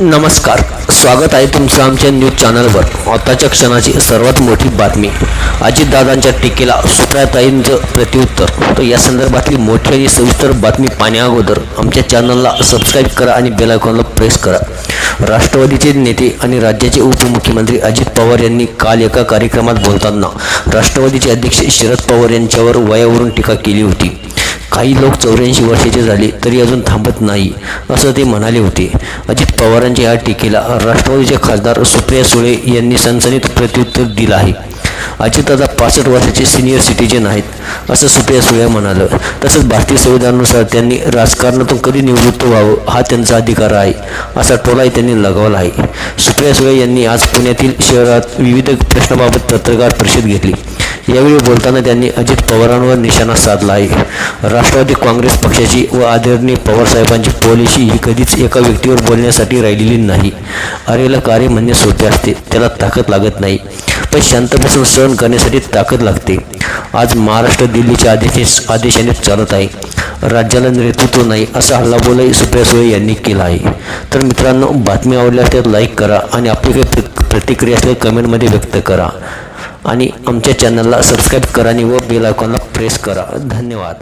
नमस्कार. स्वागत आहे तुमचं आमच्या न्यूज चॅनलवर. आताच्या क्षणाची सर्वात मोठी बातमी. अजितदादांच्या टीकेला सुप्रियाताईंचं प्रत्युत्तर. तर या संदर्भातली मोठी आणि सविस्तर बातमी पाहण्याअगोदर आमच्या चॅनलला सबस्क्राईब करा आणि बेलायकॉनला प्रेस करा. राष्ट्रवादीचे नेते आणि राज्याचे उपमुख्यमंत्री अजित पवार यांनी काल एका कार्यक्रमात बोलताना राष्ट्रवादीचे अध्यक्ष शरद पवार यांच्यावर वयावरून टीका केली होती. काही लोक चौऱ्याऐंशी वर्षाचे झाले तरी अजून थांबत नाही असं ते म्हणाले होते. अजित पवारांच्या या टीकेला राष्ट्रवादीचे खासदार सुप्रिया सुळे यांनी सनसनीत प्रत्युत्तर दिलं आहे. अजितदादा पासष्ट वर्षाचे सिनियर सिटीजन आहेत असं सुप्रिया सुळे म्हणालं. तसंच भारतीय संविधानानुसार त्यांनी राजकारणातून कधी निवृत्त व्हावं हा त्यांचा अधिकार आहे असा टोलाही त्यांनी लगावला आहे. सुप्रिया सुळे यांनी आज पुण्यातील शहरात विविध प्रश्नाबाबत पत्रकार परिषद घेतली. यावेळी बोलताना त्यांनी अजित पवारांवर निशाणा साधला आहे. राष्ट्रवादी काँग्रेस पक्षाची व आदरणीय पवारसाहेबांची पॉलिसी ही कधीच एका व्यक्तीवर बोलण्यासाठी राहिलेली नाही. अरेला कार्य म्हणणे सोपे असते त्याला ताकद लागत नाही. पण शांत बसून सहन करण्यासाठी ताकद लागते. आज महाराष्ट्र दिल्लीच्या आदेश आदेशाने चालत आहे. राज्याला नेतृत्व नाही असा हल्लाबोलही सुप्रिया सुळे यांनी केला आहे. तर मित्रांनो बातमी आवडल्यास त्यात लाईक करा आणि आपली काही प्रतिक्रिया असल्या कमेंटमध्ये व्यक्त करा. आणि आमच्या चॅनलला सबस्क्राईब करा आणि व बेल आयकॉनला प्रेस करा. धन्यवाद.